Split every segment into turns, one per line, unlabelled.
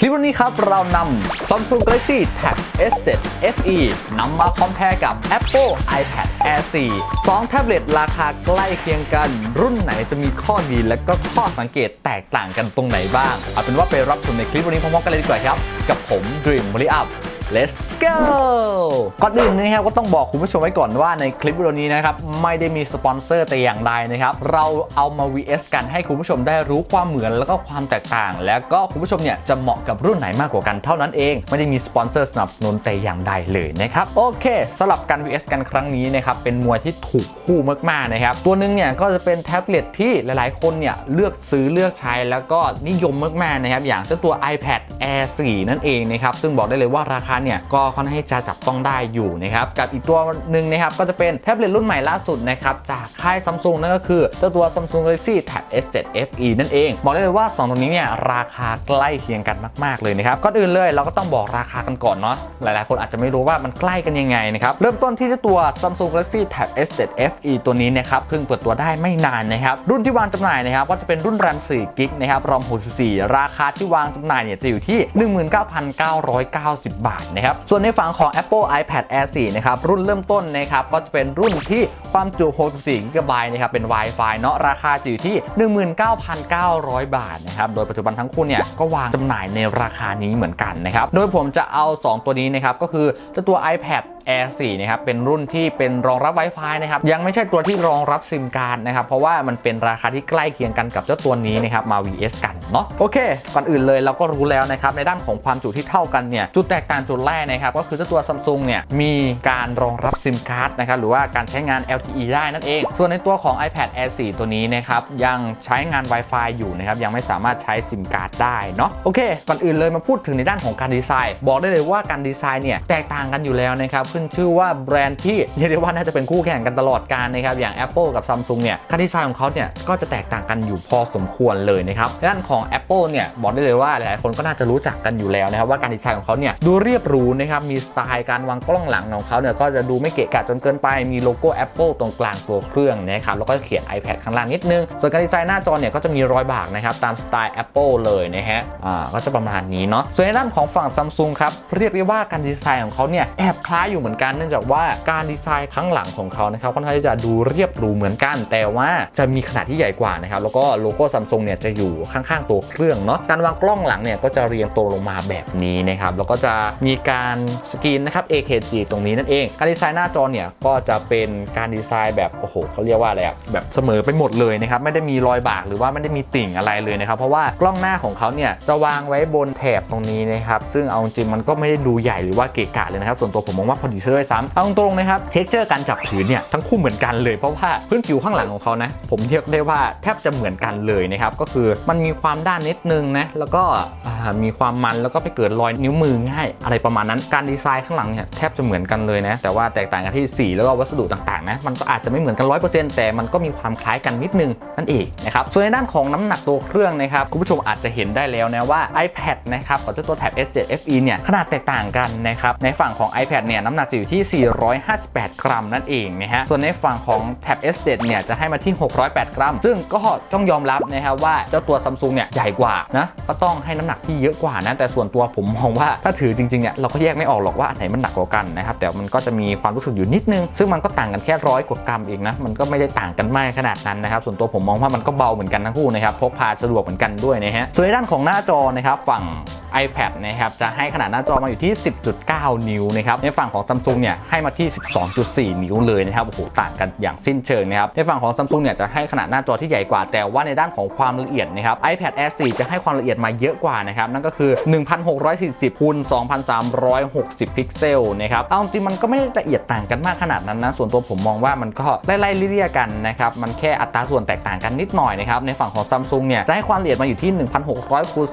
คลิปวันนี้ครับ เรานำ Samsung Galaxy Tab S7 FE นำมาคอมเพลกับ Apple iPad Air 4 2 แท็บเล็ตราคาใกล้เคียงกัน รุ่นไหนจะมีข้อดีและก็ข้อสังเกตแตกต่างกันตรงไหนบ้าง เอาเป็นว่าไปรับชมในคลิปวันนี้พร้อมๆกันเลยดีกว่าครับ กับผม Dream m o r y Up Let's go ก่อนอื่นนะครับก็ต้องบอกคุณผู้ชมไว้ก่อนว่าในคลิปวิดีโอนี้นะครับไม่ได้มีสปอนเซอร์แต่อย่างใดนะครับเราเอามา vs กันให้คุณผู้ชมได้รู้ความเหมือนแล้วก็ความแตกต่าง แล้วก็คุณผู้ชมเนี่ยจะเหมาะกับรุ่นไหนมากกว่ากันเท่านั้นเอง ไม่ได้มีสปอนเซอร์สนับสนุนแต่อย่างใดเลยนะครับโอเคสลับกัน vs กันครั้งนี้นะครับเป็นมวยที่ถูกคู่มากๆนะครับตัวหนึงเนี่ยก็จะเป็นแท็บเล็ตที่หลายๆ คนเนี่ยเลือกซื้อเลือกใช้แล้วก็นิยมมากๆนะครับอย่างเจ้าตัว iPad Air 4 นั่นเองนะครับซึ่งบอกได้เลยว่าราคาเนี่ยก็ค่อนข้างจะจับต้องได้อยู่นะครับกับอีกตัวหนึ่งนะครับก็จะเป็นแท็บเล็ตรุ่นใหม่ล่าสุดนะครับจากค่ายซัมซุงนั่นก็คือเจ้าตัว Samsung Galaxy Tab S7 FE นั่นเอง บอกได้เลยว่า 2 ตัวนี้เนี่ยราคาใกล้เคียงกันมาก ๆ เลยนะครับก่อนอื่นเลยเราก็ต้องบอกราคากันก่อนเนาะหลาย ๆ คนอาจจะไม่รู้ว่ามันใกล้กันยังไงนะครับเริ่มต้นที่เจ้าตัว Samsung Galaxy Tab S7 FE ตัวนี้นะครับเพิ่งเปิดตัวได้ไม่นานนะครับรุ่นที่วางจำหน่ายนะครับก็จะเป็นรุ่นรัน4กิกนะครับรอม64ราคาที่วางจำหน่ายเนี่ยจะอยู่ที่ 19,990 บาทนะครับส่วนในฝั่งของ Apple iPad Air 4 นะครับ รุ่นเริ่มต้นนะครับ ก็จะเป็นรุ่นที่ความจุ 64 g b นะครับ เป็น Wi-Fi เนาะ ราคาจะอยู่ที่ 19,900 บาทนะครับ โดยปัจจุบันทั้งคู่เนี่ย ก็วางจำหน่ายในราคานี้เหมือนกันนะครับ โดยผมจะเอา 2 ตัวนี้นะครับ ก็คือตัว iPad Air 4นะครับเป็นรุ่นที่เป็นรองรับ Wi-Fi นะครับยังไม่ใช่ตัวที่รองรับซิมการ์ดนะครับเพราะว่ามันเป็นราคาที่ใกล้เคียงกันกับเจ้าตัวนี้นะครับมา VS กันเนาะโอเค ก่อนอื่นเลยเราก็รู้แล้วนะครับในด้านของความจุที่เท่ากันเนี่ยจุดแตกต่างจุดแรกนะครับก็คือเจ้าตัว Samsung เนี่ยมีการรองรับซิมการ์ดนะครับหรือว่าการใช้งาน LTE ได้นั่นเอง ส่วนในตัวของ iPad Air 4 ตัวนี้นะครับยังใช้งาน Wi-Fi อยู่นะครับยังไม่สามารถใช้ซิมการ์ดได้เนาะโอเคก่อนอื่นเลยมาพูดถึงในด้านของการดีไซน์ บอกได้เลยว่าการดีไซน์เนี่ยแตกต่างกันอยู่แล้วนะครับขึ้นชื่อว่าแบรนด์ที่เรียกได้ว่าน่าจะเป็นคู่แข่งกันตลอดการนะครับอย่าง Apple กับ Samsung เนี่ยการดีไซน์ของเขาเนี่ยก็จะแตกต่างกันอยู่พอสมควรเลยนะครับด้านของ Apple เนี่ยบอกได้เลยว่าหลายๆคนก็น่าจะรู้จักกันอยู่แล้วนะครับว่าการดีไซน์ของเขาเนี่ยดูเรียบหรูนะครับมีสไตล์การวางกล้องหลังของเขาเนี่ยก็จะดูไม่เกะกะจนเกินไปมีโลโก้ Apple ตรงกลางตัวเครื่องนะครับแล้วก็เขียน iPad ข้างล่างนิดนึง ส่วนการดีไซน์หน้าจอเนี่ยก็จะมีรอยบากนะครับตามสไตล์ Apple เลยนะฮะอ่าก็จะประมาณนี้เนาะส่วนในด้านของฝั่ง Samsung ครับเรียกได้ว่าการดีไซน์ของเขาเนี่ยแอบคล้ายอยู่เหมือนกันเนื่องจากว่าการดีไซน์ข้างหลังของเขานะครับค่อนข้างที่จะดูเรียบหรูเหมือนกัน แต่ว่าจะมีขนาดที่ใหญ่กว่านะครับแล้วก็โลโก้ Samsung เนี่ยจะอยู่ข้างๆตัวเครื่องเนาะการวางกล้องหลังเนี่ยก็จะเรียงตัวลงมาแบบนี้นะครับแล้วก็จะมีการสกรีนนะครับ AKG ตรงนี้นั่นเอง การดีไซน์หน้าจอเนี่ยก็จะเป็นการดีไซน์แบบโอ้โหเขาเรียกว่าอะไรอะแบบเสมอไปหมดเลยนะครับไม่ได้มีรอยบากหรือว่าไม่ได้มีติ่งอะไรเลยนะครับเพราะว่ากล้องหน้าของเขาเนี่ยจะวางไว้บนแถบตรงนี้นะครับซึ่งเอาจริงมันก็ไม่ได้ดูใหญ่หรือว่าเกะกะเลยนะครับส่วนตัวผมมองว่าพอดีซะด้วยซ้ำเอาตรงๆนะครับเท็กเจอร์การจับถือเนี่ยทั้งคู่เหมือนกันเลยเพราะว่าพื้นผิวข้างหลังของเขานะผมเรียกได้ว่าแทบจะเหมือนกันเลยนะครับก็คือมันมีความด้านนิดนึงนะแล้วก็มีความมันแล้วก็ไปเกิดรอยนิ้วมือง่าย อะไรประมาณนั้นการดีไซน์ข้างหลังเนี่ยแทบจะเหมือนกันเลยนะแต่ว่าแตกต่างกันที่สีแล้วก็วัสดุต่างๆนะมันก็อาจจะไม่เหมือนกัน 100%แต่มันก็มีความคล้ายกันนิดนึงนั่นเองนะครับส่วนในด้านของน้ำหนักตัวเครื่องนะครับคุณผู้ชมอาจจะเห็นได้แล้วนะว่า iPad นะครับกับเจ้าตัวแท็บ S7 FE เนี่ยขนาดแตกต่างกันนะครับในฝั่งของ iPad เนี่ยน้ำหนักจะอยู่ที่ 458 กรัมนั่นเองนะฮะ ส่วนในฝั่งของแท็บ S7 เนี่ยจะให้มาที่ 608 กรัม ซึ่งก็ต้องยอมรับนะครับว่าเจ้าตัว Samsung เนี่ยใหญ่กว่านะ ก็ต้องให้น้ำหนักที่เยอะกว่านะ แต่ส่วนตัวผมมองว่าถ้าถือจริงๆเนี่ยเราก็แยกไม่ออกหรอกว่าอันไหนมันหนักกว่ากันนะครับ แต่มันก็จะมีความรู้สึกอยู่นิดนึง ซึ่งมันก็ต่างกันแค่ร้อยกว่ากรัมเองนะ มันก็ไม่ได้ต่างกันมากขนาดนั้นนะครับ ส่วนตัวผมมองว่ามันก็เบาเหมือนกันทั้งคู่นะครับ พกพาสะดวกเหมือนกันด้วยนะฮะ ส่วนในด้านของหน้าจอนะครับฝั่ง iPad นะครับจะให้ขนาดหน้าจอมาอยู่ที่ 10.9 นิ้วนะครับในฝั่งของ Samsung เนี่ยให้มาที่ 12.4 นิ้วเลยนะครับโอ้โหต่างกันอย่างสิ้นเชิงนะครับในฝั่งของ Samsung เนี่ยจะให้ขนาดหน้าจอที่ใหญ่กว่า แต่ว่าในด้านของความละเอียดนะครับ iPad Air 4 จะให้ความละเอียดมาเยอะกว่านะครับนั่นก็คือ 1640คูณ2360 พิกเซลนะครับเอาจริงมันก็ไม่ได้ละเอียดต่างกันมากขนาดนั้นนะส่วนตัวผมมองว่ามันก็ไล่ๆเลี่ยกันนะครับมันแค่อัตราส่วนแตกต่างกันนิดหน่อยนะครับในฝั่งของ Samsung เนี่ยจะให้ความละเอียดมาอยู่ที่ 1600คูณ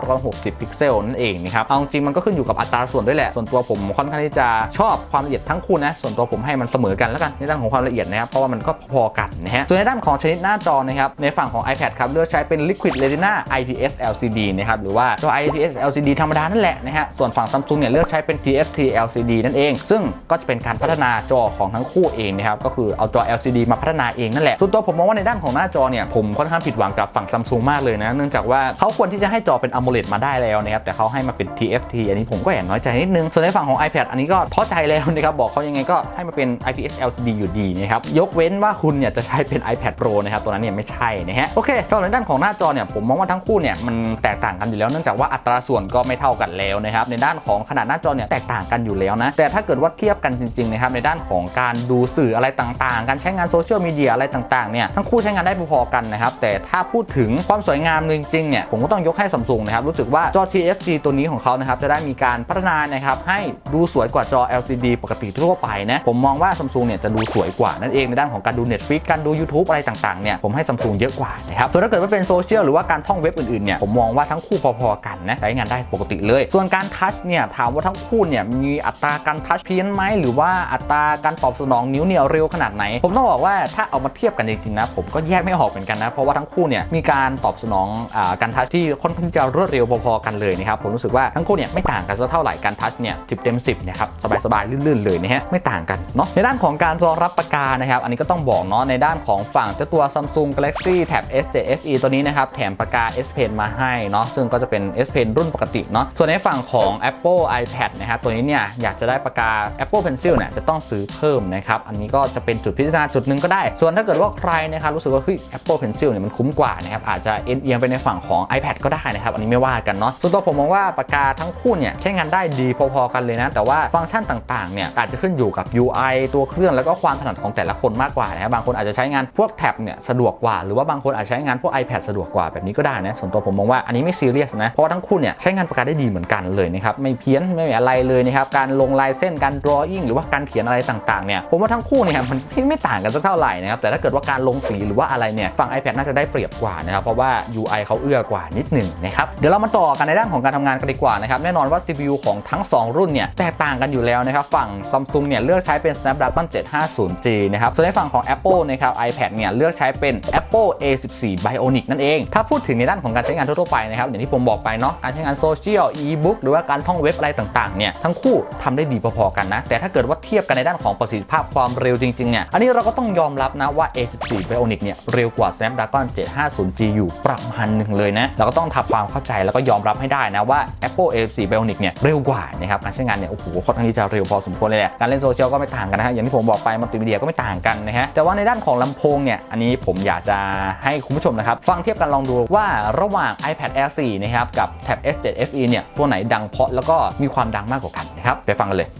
2560 พิกเซลนั่นเองนะครับเอาจริงมันก็ขึ้นอยู่กับอัตราส่วนด้วยแหละ ส่วนตัวผมค่อนข้างที่จะชอบความละเอียดทั้งคู่นะ ส่วนตัวผมให้มันเสมอกันแล้วกันในด้านของความละเอียดนะครับ เพราะว่ามันก็พอกันนะฮะ ส่วนในด้านของชนิดหน้าจอนะครับ ในฝั่งของ iPad ครับเลือกใช้เป็น Liquid Retina IPS LCD นะครับ หรือว่าตัว IPS LCD ธรรมดานั่นแหละนะฮะ ส่วนฝั่ง Samsung เนี่ยเลือกใช้เป็น TFT LCD นั่นเอง ซึ่งก็จะเป็นการพัฒนาจอของทั้งคู่เองนะครับ ก็คือเอาจอ LCD มาพัฒนาเองนั่นแหละ ส่วนตัวผมมองว่าในด้านของหน้าจอเนี่ยผมค่อนข้างผิดหวังกับฝั่ง Samsung มากเลยนะ เนื่องจากว่าเขาควรที่จะให้จอเป็น AMOLED มาได้แล้วนะครับแต่เขาให้มาเป็น TFT อันนี้ผมก็แอบน้อยใจนิดนึง ส่วนในฝั่งของ iPad อันนี้ก็ท้อใจแล้วนะครับบอกเขายังไงก็ให้มาเป็น IPS LCD อยู่ดีนะครับยกเว้นว่าคุณเนี่ยจะใช้เป็น iPad Pro นะครับตัวนั้นเนี่ยไม่ใช่นะฮะโอเคสำหรับในด้านของหน้าจอเนี่ยผมมองว่าทั้งคู่เนี่ยมันแตกต่างกันอยู่แล้วเนื่องจากว่าอัตราส่วนก็ไม่เท่ากันแล้วนะครับในด้านของขนาดหน้าจอเนี่ยแตกต่างกันอยู่แล้วนะแต่ถ้าเกิดว่าเทียบกันจริงๆนะครับในด้านของการดูสื่ออะไรต่างๆ การใช้งานโซเชียลมีเดียอะไรต่างๆเนี่ยทั้งคู่ใช้งานได้พอๆกันนะครับแต่ถ้าพูดถึงความสวยงามจริงๆเนี่ยผมก็ต้องยกให้ซัมซุงนะครับรู้สึกว่าจอ TFT ตัวนี้ของเขานะครับจะได้มีการพัฒนานะครับให้ดูสวยกว่าจอ LCD ปกติทั่วไปนะผมมองว่าซัมซุงเนี่ยจะดูสวยกว่านั่นเองในด้านของการดู Netflix การดู YouTube อะไรต่างๆเนี่ยผมให้ซัมซุงเยอะกว่านะครับส่วนถ้าเกิดว่าเป็นโซเชียลหรือว่าการท่องเว็บอื่นๆเนี่ยผมมองว่าทั้งคู่พอๆกันนะใช้งานได้ปกติเลย ส่วนการทัชเนี่ยถามว่าทั้งคู่เนี่ยมีอัตราการทัชเพี้ยนไหมหรือว่าอัตราการตอบสนองนิ้วเนี่ยเร็วขนาดไหน ผมต้องบอกว่าถ้าเอามาเทียบกันจริงๆนะผมก็แยกไม่ออกเหมือนกันนะเพราะว่าทั้งคู่เนี่ยมีการตอบสนองอการทัชที่ค่อนข้างจะรวดเร็วพอๆกันเลยนะครับผมรู้สึกว่าทั้งคู่เนี่ยไม่ต่างกันสักเท่าไหร่การทัชเนี่ยสิบเต็มสิบนะครับสบายๆลื่นๆเลยนะฮะไม่ต่างกันเนาะในด้านของการรองรับปากกานะครับอันนี้ก็ต้องบอกเนาะในด้านของฝั่งเจ้าตัว Samsung Galaxy Tab S7 FE ตัวนี้นะครับแถมปากกา S Pen มาให้เนาะซึ่งก็จะเป็น S Pen รุ่นปกติเนาะส่วนในฝั่งของ Apple iPad นะครับตัวนี้เนี่ยอยากจะได้ปากกา Apple Pencil เนี่ยจะต้องซื้อเพิ่มนะครับอันนี้ก็จะเป็นจุดพิจารณาจุดหนึ่งก็ได้ ส่วนถ้าเกิดว่าใครนะครับรู้สึกว่าเฮ้ย Apple Pencil เนี่ยมันคุ้มกว่านะครับอาจจะเอ็นเอียงไปในฝั่งของ iPad ก็ได้นะครับอันนี้ไม่ว่ากันเนาะส่วนตัวผมมองว่าปากกาทั้งคู่เนี่ยใช้งานได้ดีพอๆกันเลยนะ แต่ว่าฟังก์ชันต่างๆเนี่ยอาจจะขึ้นอยู่กับ UI ตัวเครื่องแล้วก็ความถนัดของแต่ละคนมากกว่านะครับบางคนอาจจะใช้งานพวกแท็บเนี่ยสะดวกกว่า หรือว่าบางคนอาจจะใช้งานพวก iPad สะดวกกว่าแบบนี้ก็ได้นะส่วนตัวผมมองว่าอันนี้ไม่ซีเรียสนะเพราะว่าทั้งคู่เนี่ยใช้งานปากกาได้ดีเหมือนกันเลยนะครับไม่เพี้ยนไม่มีอะไรเลยนะครับการลงลายเส้นการ drawing หรือว่าการเขียนอะไรต่างๆเนี่ยผมว่าทั้งคู่เนี่ยมันไม่ต่างกันสักเท่าไหร่นะครับแต่ถ้าเกิดว่าการลงสีหรือว่าอะไรเนี่ยฝั่ง iPad น่าจะได้เปรียบกว่านะครับเพราะว่า UI เขาเอื้อกว่านิดหนึ่งนะครับเดี๋ยวเรามาต่อกันในดานของการทำงานกันดีกว่านะครับแน่นอนว่า CPU ของทั้ง 2 รุ่นเนี่ยแตกต่างกันอยู่แล้วนะครับฝั่ง Samsung เนี่ยเลือกใช้เป็น Snapdragon 750G นะครับส่วนในฝั่งของ Apple นะครับ iPad เนี่ยเลือกใช้เป็น Apple A14 Bionic นั่นเองถ้าพูดถึงในด้านของการใช้งานทั่วไปนะครับอย่างที่ผมบอกไปเนาะการใช้งานโซเชียล e-book หรือว่าการท่องเว็บอะไรต่างๆเนี่ยทั้งคู่ทำได้ดีพอๆกันนะแต่ถ้าเกิดว่าเทียบกันในด้านของประสิทธิภาพความเร็วจริงๆเนี่ยอันนี้เราก็ต้องยอมรับนะว่า A14 Bionic เนี่ยเร็วกว่า Snapdragon 750G อยู่ประมาณหนึ่งเลยนะเราก็ต้องทำความเข้าใจแล้วก็ยอมรับให้ได้นะว่า Apple A14 Bionic เนี่ยเร็วกว่านะครับการใช้งานเนี่ยโอ้โหค่อนข้างที่จะเร็วพอสมควรเลยแหละการเล่นโซเชียลก็ไม่ต่างกันนะฮะอย่างที่ผมบอกไปมัลติมีเดียก็ไม่ต่างกันนะฮะแต่ว่าในด้านของลำโพงเนี่ยอันนี้ผมอยากจะให้คุณผู้ชมนะครับฟังเทียบกันลองดูว่าระหว่าง iPad Air 4นะครับกับ Tab S7 FE เนี่ยตัวไหนดังเพาะแล้วก็มีความดังมากกว่ากันนะครับไปฟังกันเลย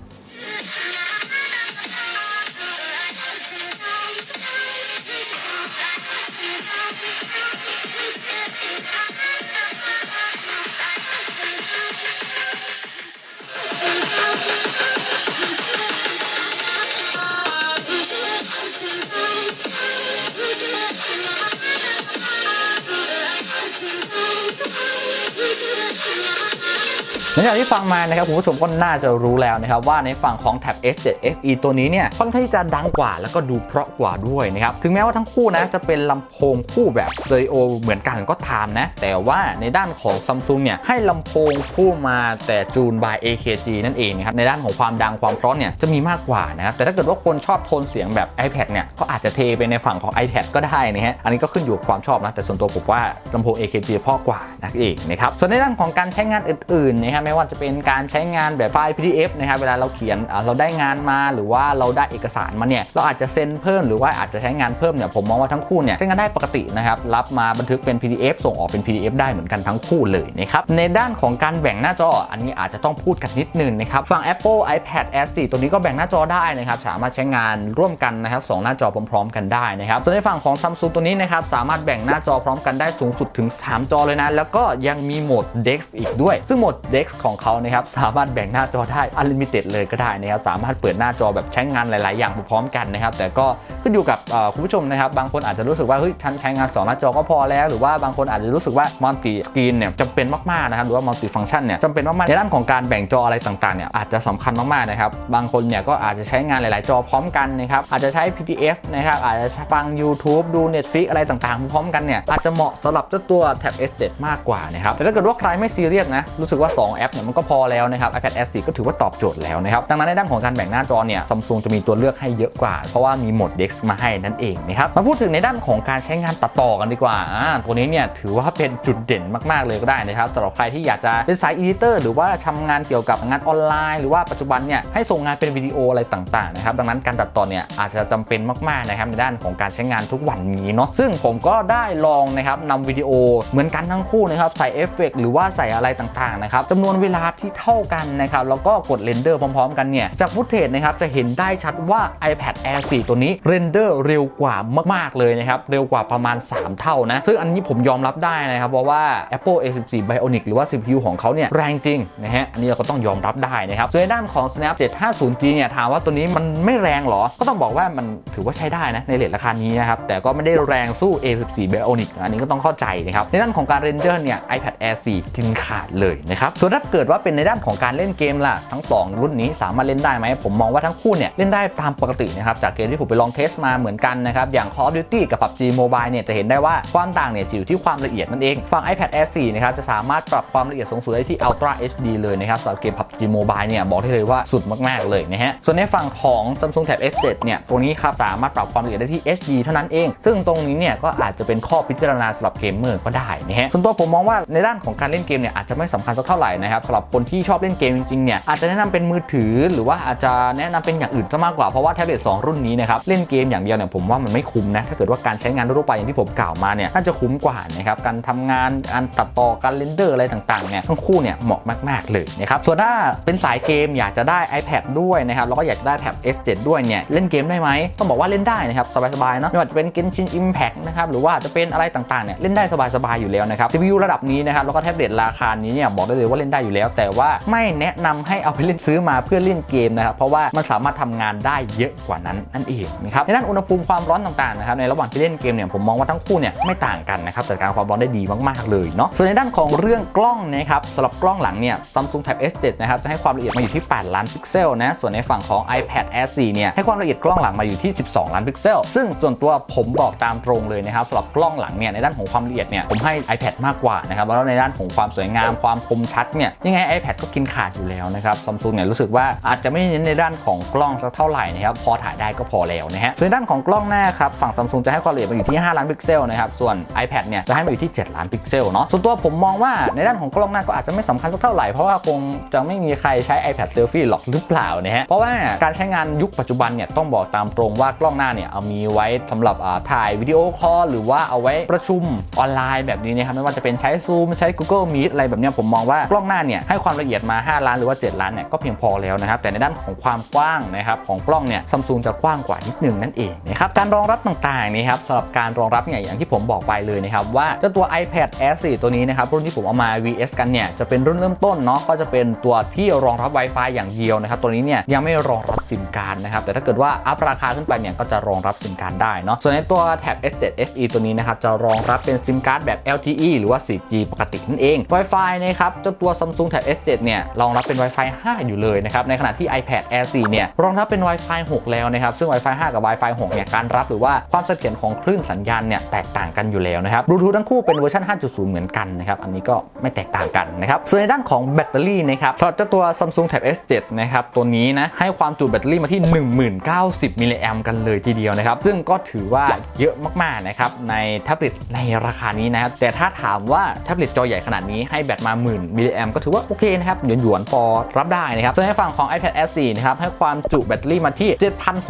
หลังจากที่ฟังมานะครับคุณผู้ชมก็น่าจะรู้แล้วนะครับว่าในฝั่งของ Tab S7 FE ตัวนี้เนี่ยค่อนข้างที่จะดังกว่าแล้วก็ดูเพราะกว่าด้วยนะครับถึงแม้ว่าทั้งคู่นะจะเป็นลำโพงคู่แบบสเตอริโอเหมือนกันก็ตามนะ แต่ว่าในด้านของ Samsung เนี่ยให้ลำโพงคู่มาแต่จูน by AKG นั่นเองนะครับในด้านของความดังความเพราะเนี่ยจะมีมากกว่านะครับแต่ถ้าเกิดว่าคนชอบโทนเสียงแบบ iPad เนี่ยก็อาจจะเทไปในฝั่งของ iPad ก็ได้นะฮะอันนี้ก็ขึ้นอยู่กับความชอบนะแต่ส่วนตัวผมว่าลำโพง AKG เพราะกว่านั่นเองนะครับส่วนในด้านของการใช้งานอื่นๆนะครับไม่ว่าจะเป็นการใช้งานแบบไฟล์ PDF นะครับเวลาเราเขียนเราได้งานมาหรือว่าเราได้เอกสารมาเนี่ยเราอาจจะเซ็นเพิ่มหรือว่าอาจจะใช้งานเพิ่มเนี่ยผมมองว่าทั้งคู่เนี่ยใช้งานได้ปกตินะครับรับมาบันทึกเป็น PDF ส่งออกเป็น PDF ได้เหมือนกันทั้งคู่เลยนะครับในด้านของการแบ่งหน้าจออันนี้อาจจะต้องพูดกันนิดนึงนะครับฝั่ง Apple iPad Air 4ตัวนี้ก็แบ่งหน้าจอได้นะครับสามารถใช้งานร่วมกันนะครับสองหน้าจอพร้อมๆ กันได้นะครับส่วนในฝั่งของ Samsung ตัวนี้นะครับสามารถแบ่งหน้าจอพร้อมกันได้สูงสุดถึง 3 จอเลยนะแล้วก็ยังมีโหมด Dex อีกด้วย ซึ่งโหมด Dex ของเขานะครับสามารถแบ่งหน้าจอได้ Unlimited เลยก็ได้นะครับสามารถเปิดหน้าจอแบบใช้งานหลาย ๆ อย่างพร้อมๆกันนะครับแต่ก็ขึ้นอยู่กับคุณผู้ชมนะครับบางคนอาจจะรู้สึกว่าเฮ้ยฉันใช้งานสองหน้าจอก็พอแล้ว หรือว่าบางคนอาจจะรู้สึกว่า Multi Screen เนี่ยจำเป็นมากๆนะครับหรือว่า Multi Function เนี่ยจำเป็นมาก ๆ ในด้านของการแบ่งจออะไรต่างๆเนี่ยอาจจะสำคัญมาก ๆ นะครับบางคนเนี่ยก็อาจจะใช้งานหลาย ๆ จอพร้อมกันนะครับอาจจะใช้ PDF นะครับอาจจะฟัง YouTube ดู Netflix อะไรต่าง ๆ พร้อมกันเนี่ยอาจจะเหมาะสำหรับเจ้าตัว Tab S7 มากกว่านะครับแต่ถ้าเกิดว่าใครไม่ซีเรียสนะรู้สึกว่า2แอปเนี่ยมันก็พอแล้วนะครับ iPad Air 4ก็ถือว่าตอบโจทย์แล้วนะครับดังนั้นในด้านของการแบ่งหน้าจอเนี่ยซัมซุงจะมีตัวเลือกให้เยอะกว่า เพราะว่ามีโหมด DeX มาให้นั่นเองนะครับมาพูดถึงในด้านของการใช้งานตัดต่อกันดีกว่าอ่าตัวนี้เนี่ยถือว่าเป็นจุดเด่นมากๆเลยก็ได้นะครับสำหรับใครที่อยากจะเป็นสายอีดิเตอร์หรือว่าทำงานเกี่ยวกับงานออนไลน์ หรือว่าปัจจุบันเนี่ยให้ส่งงานเป็นวิดีโออะไรต่างๆนะครับดังนั้นการตัดต่อเนี่ยอาจจะจำเป็นมากๆนะครับในด้านของการใช้งานทุกวันนี้เนาะซึ่งผมก็ได้ลองนะครับนำวิดีโอเหมือนกันทั้งคู่นะครับใส่เอฟเฟกหรือว่าใส่อะไรต่างๆนะครับจำนวนเวลาที่เท่ากันนะครับแล้วก็กดเรนเดอร์พร้อมๆ กันเนี่ยจากฟุตเทจนะครับจะเห็นได้ชัดว่า iPad Air 4 ตัวนี้เรนเดอร์เร็วกว่ามากๆเลยนะครับเร็วกว่าประมาณ 3 เท่านะซึ่งอันนี้ผมยอมรับได้นะครับเพราะว่า Apple A14 Bionic หรือว่า CPU ของเขาเนี่ยแรงจริงนะฮะอันนี้เราก็ต้องยอมรับได้นะครับส่วนในด้านของ Snap 750G เนี่ยถามว่าตัวนี้มันไม่แรงเหรอ ก็ต้องบอกว่ามันถือว่าใช้ได้นะในเลทราคานี้นะครับแต่ก็ไม่ได้แรงสู้ A14 Bionic อันนี้ก็ต้องเข้าใจนะครับในด้านของการเรนเดอร์เนี่ย iPad Air 4กินขาดเลยนะครับส่วนถ้าเกิดว่าเป็นในด้านของการเล่นเกมล่ะทั้ง 2 รุ่นนี้สามารถเล่นได้ไหมผมมองว่าทั้งคู่เนี่ยเล่นได้ตามปกตินะครับจากเกมที่ผมไปลองเทสมาเหมือนกันนะครับอย่าง Call of Duty กับ PUBG Mobile เนี่ยจะเห็นได้ว่าความต่างเนี่ยอยู่ที่ความละเอียดนั่นเองฝั่ง iPad Air 4นะครับจะสามารถปรับความละเอียดสูงสุดได้ที่ Ultra HD เลยนะครับสำหรับเกม PUBG Mobile เนี่ยบอกได้เลยว่าสุดมากๆเลยนะฮะส่วนในฝั่งของ Samsung Tab S7 เนี่ยตรงนี้ครับสามารถปรับความละเอียดได้ที่ HD เท่านั้นเอง ซึ่งตรงนี้เนี่ยก็อาจจะเป็นข้อพิจารณาสำหรับเกมเมอร์ก็ได้นะฮะส่วนตัวผมมองว่าในด้านของการเล่นเกมเนี่ยอาจจะไม่สำคัญสักเท่าไหร่นะครับสำหรับคนที่ชอบเล่นเกมจริงๆเนี่ยอาจจะแนะนำเป็นมือถือหรือว่าอาจจะแนะนำเป็นอย่างอื่นซะมากกว่าเพราะว่าแท็บเล็ต2รุ่นนี้นะครับเล่นเกมอย่างเดียวเนี่ยผมว่ามันไม่คุ้มนะถ้าเกิดว่าการใช้งานทั่วไปอย่างที่ผมกล่าวมาเนี่ยน่าจะคุ้มกว่านะครับการทำงานการตัดต่อการเรนเดอร์อะไรต่างๆเนี่ยทั้งคู่เนี่ยเหมาะมากๆเลยนะครับส่วนถ้าเป็นสายเกมอยากจะได้ iPad ด้วยนะครับแล้วก็อยากจะได้แท็บ S7 ด้วยเนี่ยเล่นเกมได้ไหมต้องบอกว่าเล่นได้นะครับสบายๆเนาะไม่ว่าจะเป็น Genshin Impact นะครับหรือว่าจะเป็นอะไรต่างๆเนี่ยเล่นได้สบายๆอยู่แล้วนะครับ CPU ระดับนี้นะครับแล้วก็แท็บเล็ตราคานี้เนี่ยบอกได้เลยว่าเล่นได้อยู่แล้ว แต่ว่าไม่แนะนำให้เอาไปเล่นซื้อมาเพื่อเล่นเกมนะครับเพราะว่ามันสามารถทำงานได้เยอะกว่านั้นนั่นเองนะครับในด้านอุณหภูมิความร้อนต่างๆนะครับในระหว่างที่เล่นเกมเนี่ยผมมองว่าทั้งคู่เนี่ยไม่ต่างกันนะครับจัดการความร้อนได้ดีมากๆเลยเนาะส่วนในด้านของเรื่องกล้องนะครับสำหรับกล้องหลังเนี่ย Samsung Tab S7 นะครับจะให้ความละเอียดมาอยู่ที่ 8 ล้านพิกเซลนะส่วนในฝั่งของ iPad Air 4เนี่ยให้ความละเอียดกล้องหลังมาอยู่ที่ 12 ล้านพิกเซล ซึ่งส่วนตัวผมบอกตามตรงเลยนะครับสำหรับกล้องหลังเนี่ยในด้านของความละเอียดเนี่ยผมให้ iPad มากกว่านะครับแล้วในด้านของความสวยงามความคมชัดเนี่ยยังไง iPad ก็กินขาดอยู่แล้วนะครับ Samsung เนี่ยรู้สึกว่าอาจจะไม่เน้นในด้านของกล้องสักเท่าไหร่นะครับพอถ่ายได้ก็พอแล้วนะฮะส่วนในด้านของกล้องหน้าครับฝั่ง Samsung จะให้ความละเอียดมาอยู่ที่ 5 ล้านพิกเซลนะครับส่วน iPad เนี่ยจะให้มาอยู่ที่ 7 ล้านพิกเซลเนาะส่วนตัวผมมองว่าในด้านของกล้องหน้าก็อาจจะไม่สำคัญสักเท่าไหร่เพราะว่าคงจะไม่มีใครใช้ iPad Selfie หรอกหรือเปล่านะฮะเพราะว่าการใช้งานยุคปัจจุบันเนี่ยต้องบอกตามตรงว่ากล้องหน้าเนี่ยเอามีไว้สำหรับถ่ายวิดีโอคอลหรือว่าเอาไว้ประชุมออนไลน์แบบนี้นะครับไม่ว่าจะเป็นใช้ Zoom ใช้ Google Meet อะไรแบบนี้ผมมองว่ากล้องหน้าเนี่ยให้ความละเอียดมา 5 ล้านหรือว่า 7 ล้านเนี่ยก็เพียงพอแล้วนะครับแต่ในด้านของความกว้างนะครับของกล้องเนี่ยซัมซุงจะกว้างกว่านิดนึงนั่นเองนะครับการรองรับต่างๆนี่ครับสำหรับการรองรับเนี่ยอย่างที่ผมบอกไปเลยนะครับว่าเจ้าตัว iPad Air 4 ตัวนี้นะครับรุ่นที่ผมเอามา VS กันเนี่ยจะเป็นรุ่นเริ่มต้นเนาะก็จะเป็นตัวที่รองรับ Wi-Fi อย่างเดียวนะครับตัวนี้เนี่ยยังไม่รองรับซิมการ์ดนะครับแต่ถ้าเกิดว่าอัพราคาขึ้นไปเนี่ยก็จะรองรับซิมการ์ดได้เนาะส่วนในตัวแท็บ S7 FE ตัวนี้นะครับจะรองรับเป็นซิมการ์ดแบบ LTE หรือว่า 4G ปกตินั่นเอง Wi-Fi นะครับเจ้าตัว Samsung Tab S7 เนี่ยรองรับเป็น Wi-Fi 5 อยู่เลยนะครับในขณะที่ iPad Air 4 เนี่ยรองรับเป็น Wi-Fi 6 แล้วนะครับซึ่ง Wi-Fi 5 กับ Wi-Fi 6 เนี่ยการรับหรือว่าความเสถียรของคลื่นสัญญาณเนี่ยแตกต่างกันอยู่แล้วนะครับบลูทูธทั้งคู่เป็นเวอร์ชัน5.0 เหมือนกันนะครับอันนี้ก็ไม่แตกต่างกันนะครับส่วนในด้านของแบตเตอรี่นะครับสำหรับเจ้าตัว Samsung Tab S7 นะครับตัวนี้นะให้ความจุแบตเตอรี่มาที่ 1090มิลลิแอมกันเลยทีเดียวนะครับซึ่งก็ถือว่าเยอะมากๆนะครับในแท็บเล็ตในราคานี้นะครับแต่ถ้าถามว่าแท็บเล็ตจอใหญ่ขนาดนี้ให้แบตมาหมื่นมิลลิแอมก็ถือว่าโอเคนะครับหยวนๆพอรับได้นะครับส่วนในฝั่งของ iPad Air 4นะครับให้ความจุแบตเตอรี่มาที่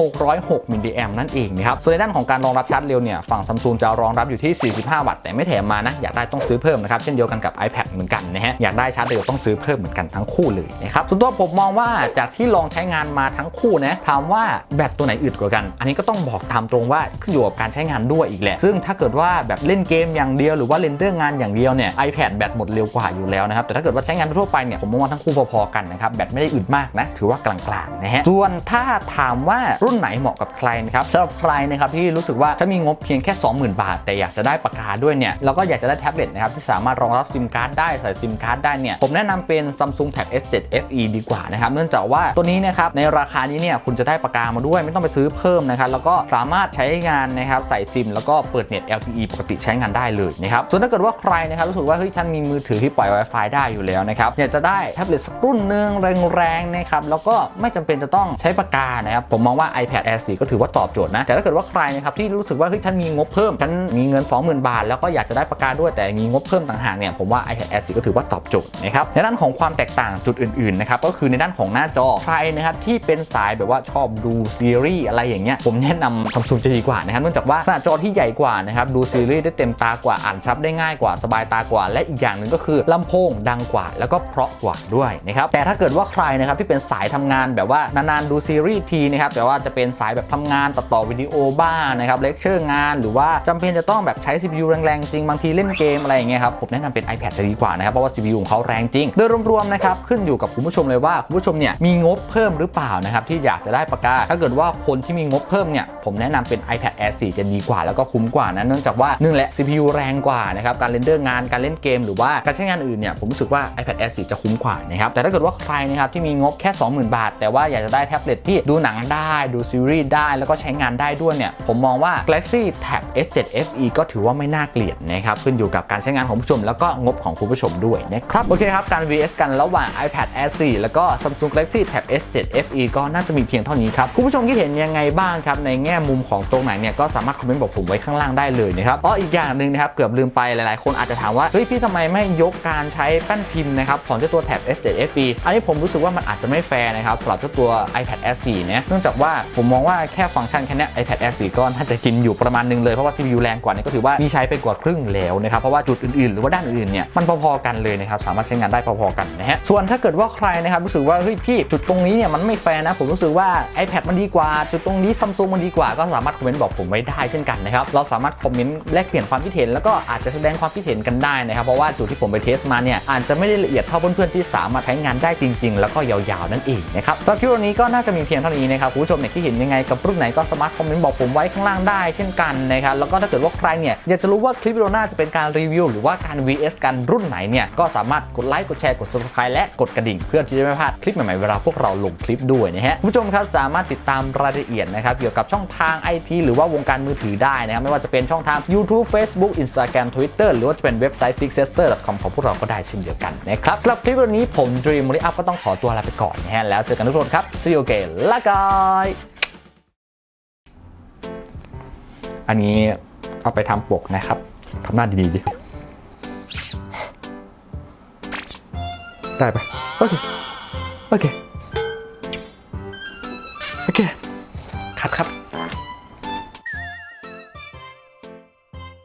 7,606มิลลิแอมนั่นเองนะครับส่วนในด้านของการรองรับชาร์จเร็วเนี่ยฝั่ง Samsung จะรองรับอยู่ที่ 45 วัตต์แต่ไม่แถมมานะอยากได้ต้องซื้อเพิ่มนะครับเช่นเดียวกันกับ iPad เหมือนกันนะฮะอยากได้ชาร์จเร็วต้องซื้อเพิ่มเหมือนกันทั้งคู่เลยนะครับส่วนตัวผมมองว่าจากที่ลองใช้งานมาทั้งคู่นะถามว่าแบตตัวไหนอึดกว่ากัน อันนี้ก็ต้องบอกตามตรงว่าขึ้นอยู่กับการใช้งานด้วยอีกแหละซึ่งถ้าเกิดว่าแบบเล่นเกมอย่างเดียวหรือว่าเล่นเรื่องงานอย่างเดียวเนี่ย iPad แบตหมดเร็วกว่าอยู่แล้วนะครับแต่ถ้าเกิดว่าใช้งานทั่วไปเนี่ยผมมองว่าทั้งคู่พอๆกันนะครับแบตไม่ได้อึดมากนะถือว่ากลางๆนะฮะส่วนถ้าถามว่ารุ่นไหนเหมาะกับใครนะครับสำหรับใครนะครับที่รู้สึกว่าถ้ามีงบเพียงแค่ 20,000 บาท แต่อยากจะได้ปากกาด้วยเนี่ยแล้วก็อยากจะได้แท็บเล็ตนะครับที่สามารถรองรับซิมการ์ดได้ใส่ซิมการ์ดได้เนี่ยผมแนะนำเป็น Samsung Tab S7 FE ดีกว่านะครับเนื่องจากว่าตัวนี้นะครับในราคานี้เนี่ยคุณจะได้ปากกามาด้วย ไม่ต้องไปซื้อเพิ่มนะครับแล้วก็สามารถใช้งานนะครับใส่ซิม แล้วก็เปิดเน็ต LTE ปกติใช้งานได้เลยนะครับส่วนถ้าเกิดว่าใครนะครับรู้สึกว่าเฮ้ยฉันมีมือถือที่ปล่อย Wi-Fi ได้อยู่แล้วนะครับอยากจะได้แท็บเล็ตสักรุ่นหนึ่งแรงๆนะครับแล้วก็ไม่จำเป็นจะต้องใช้ปากกานะครับผมมองว่า iPad Air 4 ก็ถือว่าตอบโจทย์นะ แต่ถ้าเกิดว่าใครนะครับที่รู้สึกว่าเฮ้ยฉันมีงบเพิ่มฉันมีเงิน 20,000 บาท แล้วก็อยากจะได้ปากกาด้วยแต่มีงบเพิ่มต่างหากเนี่ยผมว่า iPad Air 4 ก็ถือว่าตอบโจทย์นะครับในด้านของความแตกต่างจุดอื่นๆนะครับก็คือในด้านของหน้าจอใครนะครับที่เป็นสายแบบว่าชอบดูซีรีส์อะไรอย่างเงี้ยผมแนะนำซัมซุงจะดีกว่านะครับเนื่องจากว่าหน้าจอที่ใหญ่กว่านะครับดูซีรีส์ได้เต็มตากว่าอ่านซับได้ง่ายกว่าสบายตากว่า และอีกอย่างหนึ่งก็คือลำโพงดังกว่าแล้วก็เพราะกว่าด้วยนะครับแต่ถ้าเกิดว่าใครนะครับที่เป็นสายทำงานแบบว่านานๆดูซีรีส์ทีนะครับแต่ว่าจะเป็นสายแบบทำงานตัดต่อวิดีโอบ้างนะครับเลคเชอร์งาน หรือว่าจำเป็นจะต้องแบบใช้ CPU แรงๆ จริงบางทีเล่นเกมอะไรอย่างเงี้ยครับผมแนะนำเป็น iPad จะดีกว่านะครับเพราะว่า CPU ของเขาแรงจริง โดยรวมๆนะครับขึ้นอยู่กับคุณผู้ชมเลยว่าคุณผู้ชมเนี่ยมีงบเพิ่มหรือเปล่านะครับที่อยากจะได้ปากกา ถ้าเกิดว่าคนที่มีงบเพิ่มเนี่ยผมแนะนำเป็น iPad Air 4 จะดีกว่าแล้วก็คุ้มกว่านะเนื่องจากว่าหนึ่งแหละ CPU แรงกว่านะครับการเรนเดอร์งานการเล่นเกม หรือว่าการใช้งานอื่นเนี่ยผมรู้สึกว่า iPad Air 4 จะคุ้มกว่านะครับแต่ถ้าเกิดว่าใครนะครับที่มีงบแค่ 20,000 บาท แต่ว่าอยากจะได้แท็บเล็ตที่ดูหนังได้ดูซีรีส์ได้แล้วก็ใช้งานได้ด้วยเนี่ยผมมองว่า Galaxy Tab S7 FE ก็ถือว่าไม่น่าเกลียดนะครับขึ้นอยู่กับการใช้งานของผู้ชม แล้วก็งบของคุณผู้ชมด้วยนะครับโอเคครับการ VS กันระหว่าง iPad Air 4 แล้วก็ Samsung Galaxy Tab S7 FE ก็น่าจะมีเพียงเท่านี้ครับคุณผู้ชมคิดเห็นยังไงบ้างครับในแง่มุมของตรงไหนเนี่ยก็สามารถคอมเมนต์บอกผมไว้ข้างล่างได้เลยนะครับอ๋ออีกอย่างหนึ่งนะครับเกือบลืมไปหลายๆ คนอาจจะถามว่าเฮ้ยพี่ทำไมไม่ยกการใช้แป้นพิมพ์นะครับของเจ้าตัว Tab S7 FE อันนี้ผมรู้สึกว่ามันอาจจะไม่แฟร์นะครับสำหรับเจ้าตัว iPad Air 4เนี่ยเนื่องจากว่าผมมองว่าแค่ฟังก์ชันแค่เนี้ย iPad Air 4ก็น่าจะกินอยู่ประมาณหนึงเลยเพราะว่า CPU แรงกว่านี่ก็ถือว่ามีใช้ไปกว่าครึ่งแล้วนะครับเพราะว่าจุดอื่นๆ หรือว่าด้านอื่นเนี่ยมันพอๆกันเลยนะครับสามารถใช้งานได้พอๆกันนะฮะส่วนถ้าเกิดว่าใครนะครับรู้สึกว่าเฮ้ยพี่จุดตรงนี้เนี่ยมันไม่แฟร์นะผมรู้สึกว่า iPad มันดีกว่า จุดตรงนี้ซัมซุงมันดีกว่าก็สามารถคอมเมนต์บอกผมไว้ได้เช่นกันนะครับเราสามารถคอมเมนต์แลกเปลี่ยนความคิดเห็นแล้วก็อาจจะแสดงความคิดเห็นกันได้นะครับเพราะว่าจุดที่ผมไปเทสมาเนี่ยอาจจะไม่ได้ละเอียดเท่าเพื่อนๆที่สามารถใช้งานได้จริง ๆ แล้วก็ยาวๆนั่นเองนะครับสำหรับคลิปวันนี้ก็น่าจะมีเพียงเท่านี้นะครับคุณผู้ชมเนี่ยคิดเห็นยังไงกับรุ่นไหนก็สามารถคอมเมนต์บอกผมไว้ข้างล่างได้เช่นกันนะครับแล้วก็ถ้าเกิดว่าใครเนี่ยอยากจะรู้ว่าคลิปวิดีโอหน้าจะเป็นการรีวิวหรือว่าการ vs กันรุ่นไหนเนี่ยก็สามารถกดไลค์กดแชร์กด subscribe และกดกระดิ่ง เพื่อที่จะไม่พลาดคลิปใหม่ๆเวลาพวกเราลงคลิปด้วยนะฮะคุณผู้ชมครับสามารถติดตามรายละเอียดนะครับเกี่ยวกับช่องทางไอทีหรือว่าวงการมือถือได้นะครับไม่ว่าจะเป็นช่องทาง YouTube Facebook Instagram Twitter หรือว่าจะเป็นเว็บไซต์ sixester.com ของพวกเราก็ได้เช่นเดียวกันนะครับสำหรับคลิปวันนี้ผม Dream ม o ริอัพก็ต้องขอตัวลาไปก่อนนะฮะแล้วเจอกันทุกคนครับ see you again ละกายอันนี้เอาไปทำปกนะครับทำหน้าดีๆดิได้ปะโอเคโอเคโอเคครับครับ